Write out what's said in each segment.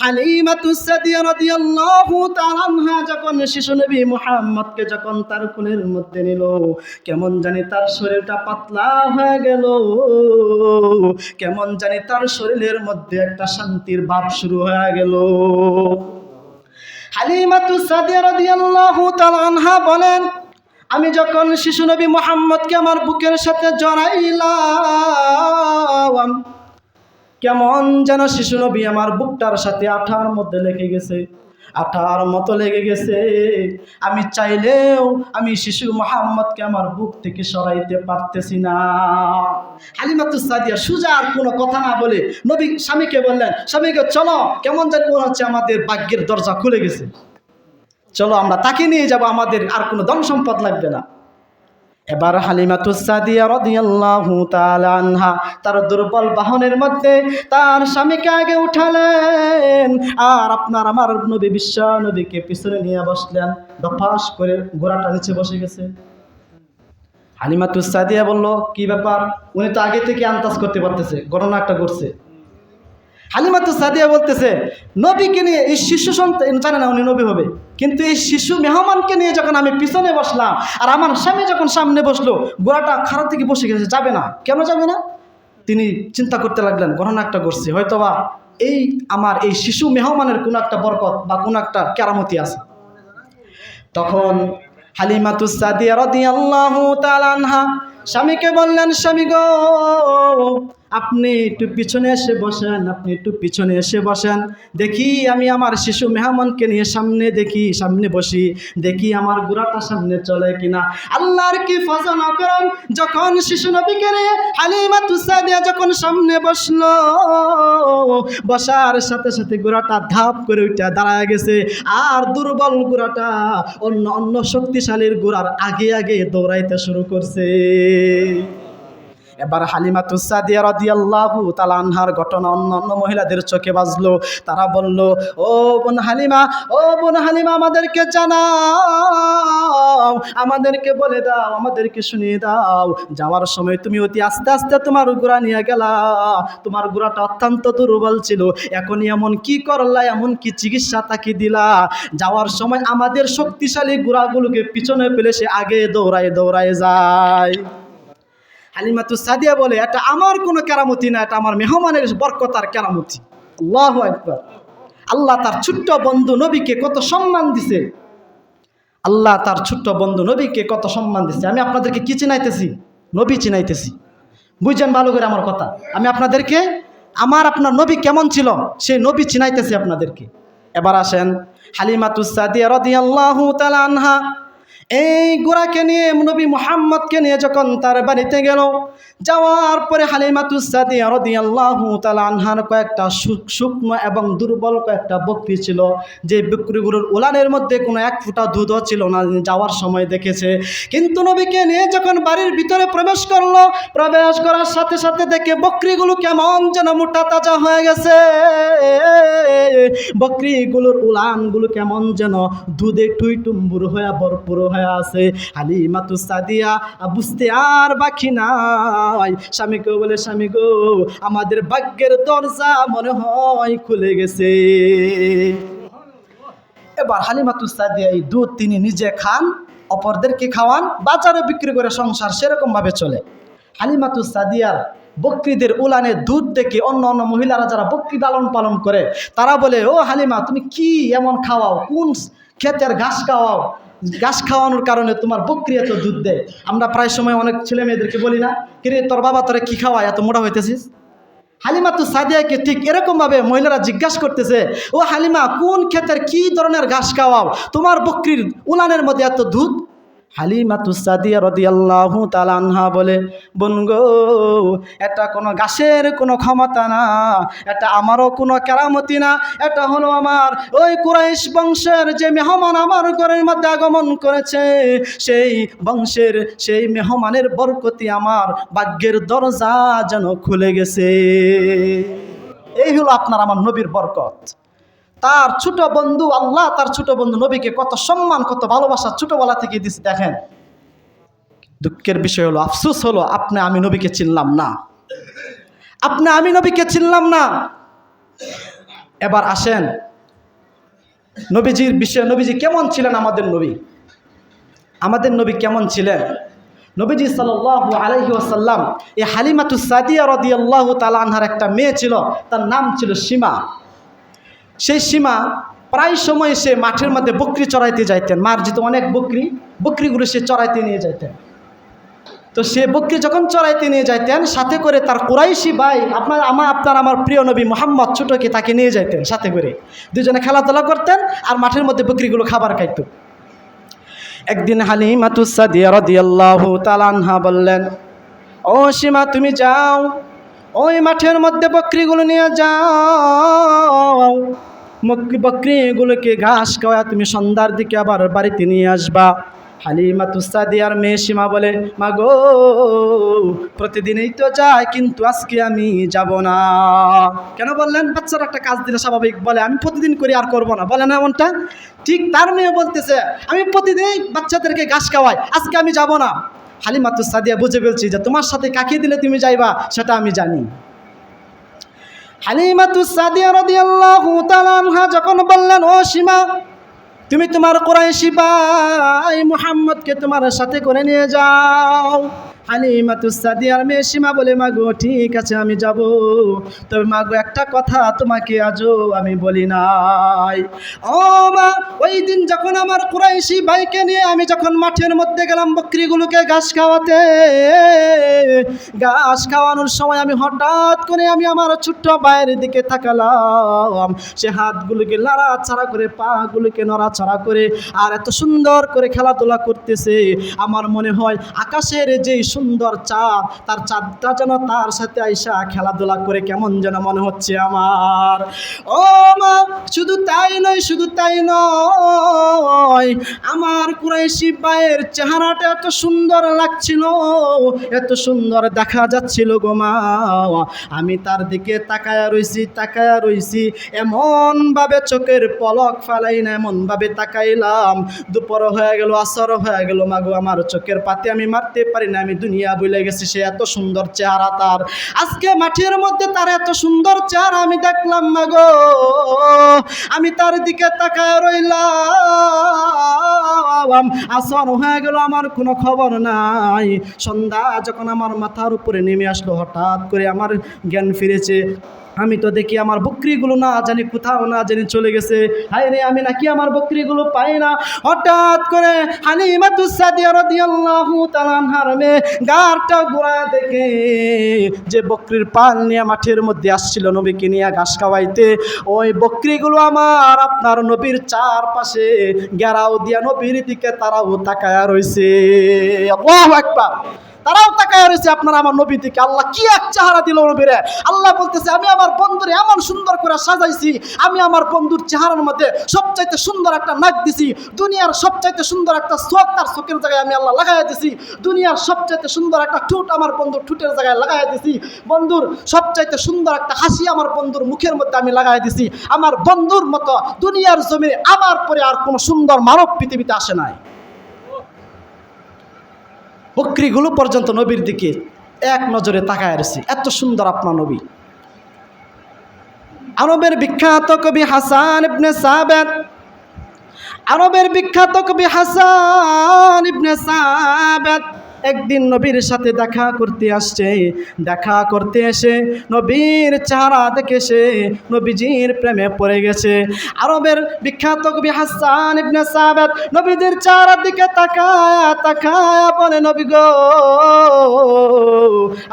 হালিমাতুস সাদিয়া রাদিয়াল্লাহু তাআলা আনহা যখন শিশু নবী মুহাম্মদকে যখন তার কোলের মধ্যে নিল, কেমন জানি তার শরীরটা পাতলা হয়ে গেল। কেমন জানি তার শরীরের মধ্যে একটা শান্তির ভাব শুরু হয়ে গেল। হালিমাতুস সাদিয়া রাদিয়াল্লাহু তাআলা আনহা বলেন, আমি যখন শিশু নবী মোহাম্মদকে আমার বুকের সাথে জড়াইলাম কেমন যেন শিশু নবী আমার বুকটার সাথে আঠার মধ্যে লেগে গেছে, আঠার মতো লেগে গেছে। আমি চাইলেও আমি শিশু মোহাম্মদকে আমার বুক থেকে সরাইতে পারতেছি না। হালিমাতুস সাদিয়া সুজা আর কোনো কথা না বলে নবী স্বামীকে বললেন স্বামীকে চলো, কেমন জানি মনে হচ্ছে আমাদের ভাগ্যের দরজা খুলে গেছে। চলো, আমরা তাকে নিয়ে যাব, আমাদের আর কোনো ধন সম্পদ লাগবে না। এবার হালিমাতুসাদিয়া রাদিয়াল্লাহু তাআলা আনহা, তার দুর্বল বাহনের মধ্যে তার স্বামীকে আগে উঠালেন আর আপনার আমার নবী বিশ্ব নবীকে পিছনে নিয়ে বসলেন। দফাস করে ঘোড়াটা নিচে বসে গেছে। হালিমাতুসাদিয়া বলল, কি ব্যাপার? উনি তো আগে থেকে আন্দাজ করতে পারতেছে ঘটনা একটা ঘটছে। হালিমাতু সাদিয়া বলতেছে, নবীকে নিয়ে এই শিশু সন্তান, জানে না উনি নবী হবে। কিন্তু এই শিশু মেহমানকে নিয়ে যখন আমি পিছনে বসলাম, আর আমার স্বামী যখন সামনে বসল, গোড়াটা খারাপ থেকে বসে গেছে, যাবে না। কেন যাবে না? তিনি চিন্তা করতে লাগলেন, ঘটনা একটা করছে হয়তোবা এই আমার এই শিশু মেহমানের কোনো একটা বরকত বা কোনো একটা কেরামতি আছে। তখন হালিমাতুস সাদিয়া রাদিয়াল্লাহু তাআলা আনহা স্বামীকে বললেন, স্বামী গো আপনি একটু পিছনে এসে বসেন, আপনি একটু পিছনে এসে বসেন। দেখি আমি আমার শিশু মেহমানকে নিয়ে সামনে দেখি, সামনে বসি। দেখি আমার গুড়াটা সামনে চলে কিনা। আল্লাহর কি ফজন করেন যখন শিশু নবীকে নিয়ে হালিমা তুসাদিয়া যখন সামনে বসল, বসার সাথে সাথে গুড়াটা ধাপ করে উঠে দাঁড়ায় গেছে। আর দুর্বল গুড়াটা অন্য অন্য শক্তিশালীর গুড়ার আগে আগে দৌড়াইতে শুরু করছে। এবার হালিমা তুসাদিয়া রাদিয়াল্লাহু তাআলা আনহার ঘটনা অন্য অন্য মহিলাদের চোখে বাজলো। তারা বলল, ও বোন হালিমা, ও বোন হালিমা, আমাদেরকে জানাও, আমাদেরকে বলে দাও, আমাদেরকে শুনিয়ে দাও। যাওয়ার সময় তুমি অতি আস্তে আস্তে তোমার গুড়া নিয়ে গেলা। তোমার গুড়াটা অত্যন্ত দুর্বল ছিল। এখন এমন কি করলা, এমন কি চিকিৎসা তাকে দিলা? যাওয়ার সময় আমাদের শক্তিশালী গুড়াগুলোকে পিছনে ফেলে সে আগে দৌড়ায় দৌড়ায় যায়। হালিমাতু সাদিয়া বলে, এটা আমার কোনো কেরামতি না, এটা আমার মেহমানের বরকতার কেরামতি। আল্লাহ একবার আল্লাহ তার ছোট্ট বন্ধু নবীকে কত সম্মান দিছে। আল্লাহ তার ছোট্ট বন্ধু নবীকে কত সম্মান দিছে। আমি আপনাদেরকে কি চিনাইতেছি? নবী চিনাইতেছি। বুঝছেন ভালো করে আমার কথা? আমি আপনাদেরকে, আমার আপনার নবী কেমন ছিল, সেই নবী চিনাইতেছি আপনাদেরকে। এবার আসেন হালিমাতুস সাদিয়া রাদিয়াল্লাহু তাআলা আনহা। এই গোড়াকে নিয়ে নবী মুহাম্মদকে নিয়ে যখন তার বাড়িতে গেল, যাওয়ার পরে হালিমাতুস সাদিয়া রাদিয়াল্লাহু তাআলা আনহার কয়েকটা শুকনো এবং দুর্বল কয়েকটা বকরি ছিল। যে বকরিগুলোর উলানের মধ্যে কোনো এক ফোঁটা দুধও ছিল না, যাওয়ার সময় দেখেছে। কিন্তু নবীকে নিয়ে যখন বাড়ির ভিতরে প্রবেশ করল, প্রবেশ করার সাথে সাথে দেখে বকরিগুলো কেমন যেন মোটা তাজা হয়ে গেছে। বকরিগুলোর উলানগুলো কেমন যেন দুধে টুই টুম্বুর হয়ে ভরপুর হয়ে আছে। হালিমাতু সাদিয়া বুঝতে আর বাকি নাই। স্বামীকে বলে, স্বামী গো, আমাদের ভাগ্যের দরজা মনে হয় খুলে গেছে। এবার হালিমাতু সাদিয়া, এই দুধ তিনি নিজে খান, অপরদেরকে খাওয়ান, বাজারে বিক্রি করে সংসার সেরকমভাবে চলে। হালিমাতু সাদিয়ার বকরিদের উলানে দুধ দেখে অন্য অন্য মহিলারা যারা বকরি লালন পালন করে, তারা বলে, ও হালিমা, তুমি কি এমন খাওয়াও? কোন ক্ষেতের ঘাস খাওয়াও? ঘাস খাওয়ানোর কারণে তোমার বকরি এত দুধ দেয়। আমরা প্রায় সময় অনেক ছেলে মেয়েদেরকে বলি না, কিরে, তোর বাবা তোরা কী খাওয়ায়? এত মোটা হইতেছিস? হালিমা তো সাদিয়াকে ঠিক এরকমভাবে মহিলারা জিজ্ঞাসা করতেছে, ও হালিমা, কোন ক্ষেতের কি ধরনের ঘাস খাওয়াও? তোমার বকরির উলানের মধ্যে এত দুধ? হালিমা তু সাদিয়া রদিয়াল্লাহু তাআলা আনহা বলে, বোন গো, এটা কোনো গাছের কোনো ক্ষমতা না, এটা আমারও কোনো কেরামতি না, এটা হলো আমার ওই কুরাইশ বংশের যে মেহমান আমার ঘরের মধ্যে আগমন করেছে, সেই বংশের, সেই মেহমানের বরকতি আমার ভাগ্যের দরজা যেন খুলে গেছে। এই হলো আপনার, আমার নবীর বরকত। তার ছোট বন্ধু আল্লাহ, তার ছোট বন্ধু নবীকে কত সম্মান, কত ভালোবাসা ছোটবেলা থেকে দিচ্ছে দেখেন। দুঃখের বিষয় হলো, আফসোস হলো, আপনি আমি নবীকে চিনলাম না। আপনি আমি নবীকে চিনলাম না। এবার আসেন। নবীজির বিষয়ে, নবীজি কেমন ছিলেন আমাদের নবী? আমাদের নবী কেমন ছিলেন? নবীজি সাল্লাল্লাহু আলাইহি ওয়াসাল্লাম, এই হালিমাতু সাদিয়া রাদিয়াল্লাহু তালা আনহার একটা মেয়ে ছিল, তার নাম ছিল সীমা। সেই সীমা প্রায় সময় সে মাঠের মধ্যে বকরি চড়াইতে যাইতেন। মার যেত অনেক বকরি, বকরিগুলো সে চড়াইতে নিয়ে যাইতেন। তো সে বকরি যখন চড়াইতে নিয়ে যাইতেন, সাথে করে তার কুরাইশি ভাই, আপনার আমার আপনার আমার প্রিয় নবী মোহাম্মদ ছোটকে তাকে নিয়ে যাইতেন সাথে করে। দুজনে খেলাধুলা করতেন আর মাঠের মধ্যে বকরিগুলো খাবার খাইত। একদিন হালিমাতুসাদিয়া রাদিয়াল্লাহু তাআলা আনহা বললেন, ও সীমা, তুমি যাও। ওই মাঠের মধ্যে বকরিগুলো নিয়ে যাও। মক- বকরিগুলোকে ঘাস খাওয়া তুমি সন্ধ্যার দিকে আবার বাড়িতে নিয়ে আসবা। হালিমাতুসাদিয়ার মেয়ে সীমা বলে মা গো প্রতিদিনই তো যায় কিন্তু আজকে আমি যাব না। কেন বললেন? বাচ্চারা একটা কাজ দিলে স্বাভাবিক বলে, আমি প্রতিদিন করি, আর করব না। বলে না এমনটা? ঠিক তার মেয়ে বলতেছে, আমি প্রতিদিন বাচ্চাদেরকে ঘাস খাওয়াই, আজকে আমি যাব না। হালিমাতুসাদিয়া বুঝে ফেলছি যে, তোমার সাথে কাকে দিলে তুমি যাইবা, সেটা আমি জানি। যখন বললেন ও সীমা তুমি তোমার কোরাইশি ভাই মুহাম্মদকে তোমার সাথে করে নিয়ে যাও। হালিমাতুসাদিয়ার মেয়ে সীমা বলে, মাগো, ঠিক আছে, আমি যাব। তবে মাগো, একটা কথা তোমাকে আজও আমি বলি নাই। ও মা, ওই দিন যখন আমার কুরাইশি ভাইকে নিয়ে আমি যখন মাঠের মধ্যে গেলাম বকরিগুলোকে ঘাস খাওয়াতে, ঘাস খাওয়ানোর সময় আমি হঠাৎ করে আমি আমার ছোট্ট ভাইয়ের দিকে তাকালাম। সে হাতগুলোকে নাড়াচাড়া করে, পাগুলোকে নড়াচড়া করে, আর এত সুন্দর করে খেলাধুলা করতেছে। আমার মনে হয় আকাশের যে সুন্দর চাঁদ, তার চাঁদটা যেন তার সাথে আইসা খেলাধুলা করে কেমন যেন মনে হচ্ছে আমার। ও মা, শুধু তাই নয়, শুধু তাই নয়, আমার কুরাইশি ভাইয়ের চেহারাটা এত সুন্দর লাগছিল, এত সুন্দর দেখা যাচ্ছিল গো মা। আমি তার দিকে তাকায়া রইছি তাকায়া রইছি, এমনভাবে চোখের পলক ফেলাই না, এমনভাবে তাকাইলাম। দুপুর হয়ে গেল, আসর হয়ে গেল মাগো আমার চোখের পাতে আমি মারতে পারি না, আমি দুনিয়া বলে গেছে, সে এত সুন্দর চেহারা তার। আজকে মাঠের মধ্যে তার এত সুন্দর চেহারা আমি দেখলাম না গো। আমি তার দিকে তাকায় রইলাম। আসর হয়ে গেল, আমার কোনো খবর নাই। সন্ধ্যা যখন আমার মাথার উপরে নেমে আসলো, হঠাৎ করে আমার জ্ঞান ফিরেছে। আমি তো দেখি আমার বকরিগুলো না জানি কোথাও না জানি চলে গেছে। হায় রে, আমি নাকি আমার বকরিগুলো পাই না। হঠাৎ করে মেয়ে গারটা গোড়া দেখে যে বকরির পাল নিয়ে মাঠের মধ্যে আসছিল নবীকে নিয়ে ঘাস খাওয়াইতে। ওই বকরিগুলো আমার, আপনার নবীর চারপাশে গেরাও দিয়া নবীর দিকে তারাও তাকায়া আল্লাহু আকবার। তারাও তাকায় রয়েছে আপনারা আমার নবী থেকে আল্লাহ কি এক চেহারা দিল নবীরে? আল্লাহ বলতেছে, আমি আমার বন্ধুরে এমন সুন্দর করে সাজাইছি, আমি আমার বন্ধুর চেহারার মধ্যে সবচাইতে সুন্দর একটা নাক দিছি, দুনিয়ার সবচাইতে সুন্দর একটা চোখ তার চোখের জায়গায় আমি আল্লাহ লাগাই দিছি, দুনিয়ার সবচাইতে সুন্দর একটা ঠোঁট আমার বন্ধুর ঠোঁটের জায়গায় লাগাই দিছি, বন্ধুর সবচাইতে সুন্দর একটা হাসি আমার বন্ধুর মুখের মধ্যে আমি লাগাই দিছি, আমার বন্ধুর মতো দুনিয়ার জমিনে আমার পরে আর কোনো সুন্দর মানব পৃথিবীতে আসে নাই। বকরিগুলো পর্যন্ত নবীর দিকে এক নজরে তাকায় রয়েছে। এত সুন্দর আপনার নবী। আরবের বিখ্যাত কবি হাসান ইবনে সাবেদ আরবের বিখ্যাত কবি হাসান ইবনে সাবেদ একদিন নবীর সাথে দেখা করতে আসছে। দেখা করতে এসে নবীর চেহারা দেখে সে নবীজির প্রেমে পড়ে গেছে। আরবের বিখ্যাত কবি হাসান ইবনে সাবেদ নবীদের চেহারার দিকে তাকায়া তাকায়া বলে, নবী গো,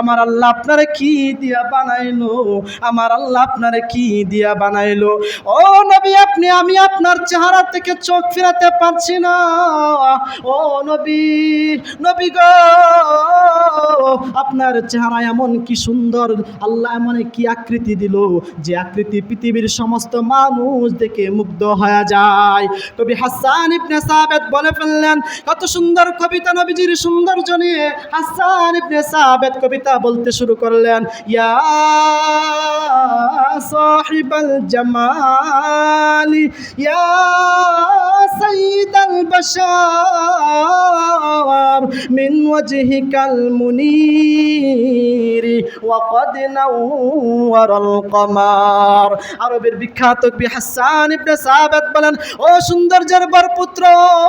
আমার আল্লাহ আপনারে কি দিয়া বানাইলো? আমার আল্লাহ আপনারে কি দিয়া বানাইলো? ও নবী আপনি, আমি আপনার চেহারা থেকে চোখ ফেরাতে পারছি না। ও নবী নবী গো, আপনার চেহারা এমন কি সুন্দর। আল্লাহ এমন কি আকৃতি দিল যে আকৃতি পৃথিবীর সমস্ত মানুষ দেখে মুগ্ধ হয়ে যায়। কবি হাসান ইবনে সাবেদ বলে ফেললেন, কত সুন্দর কবিতা নবীজির সৌন্দর্য নিয়ে হাসান ইবনে সাবেদ কবিতা বলতে শুরু করলেন। ইয়া সাহিবাল জামালি ইয়া سيد البشر من وجهك المنير وقد نور القمر আরবের বিখ্যাত কবি হাসান ইবনে সাহাবাত বলেন ও সৌন্দর্যের বরপুত্র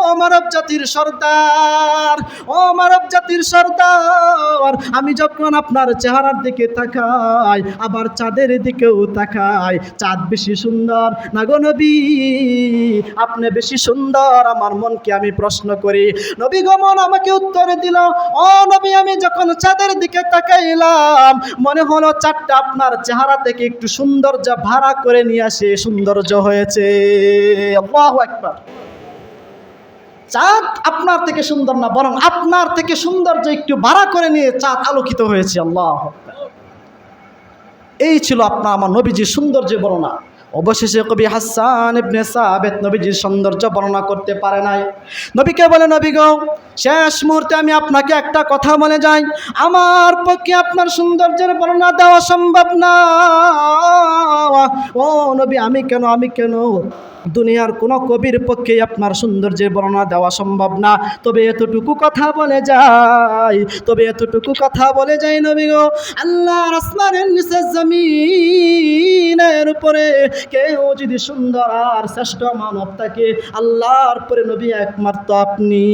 ও মানব জাতির সর্দার ও মানব জাতির সর্দার আমি যখন আপনার চেহারার দিকে তাকাই আবার চাঁদের দিকেও তাকাই চাঁদ বেশি সুন্দর। না গো নবী, আপনি বেশি সুন্দর। আমার মনকে আমি প্রশ্ন করি, নবী গমন আমাকে উত্তর দিল, ও নবী, আমি যখন চাঁদের দিকে তাকাইলাম, মনে হলো চাঁদটা আপনার চেহারা থেকে একটু সৌন্দর্য ভাড়া করে নিয়ে আসে, সৌন্দর্য হয়েছে। আল্লাহু আকবার। চাঁদ আপনার থেকে সুন্দর না, বরং আপনার থেকে সৌন্দর্য একটু ভাড়া করে নিয়ে চাঁদ আলোকিত হয়েছে, আল্লাহ এই ছিল আপনার আমার নবীজির সৌন্দর্য বর্ণনা। অবশেষে কবি হাসান ইবনে সাবেত নবীজির সৌন্দর্য বর্ণনা করতে পারে নাই। নবীকে বলে, নবী গো, শেষ মুহূর্তে আমি আপনাকে একটা কথা বলে যাই। আমার পক্ষে আপনার সৌন্দর্যের বর্ণনা দেওয়া সম্ভব না। ও নবী, আমি কেন আমি কেন? দুনিয়ার কোনো কবির পক্ষে আপনার সৌন্দর্যের বর্ণনা দেওয়া সম্ভব না। তবে এতটুকু কথা বলে যাই, তবে এতটুকু কথা বলে যাই নবী গো। আল্লাহর আসমানের নিচে জমিনের উপরে কেউ যদি সুন্দর আর শ্রেষ্ঠ মানব থাকে আল্লাহর পরে নবী একমাত্র আপনি।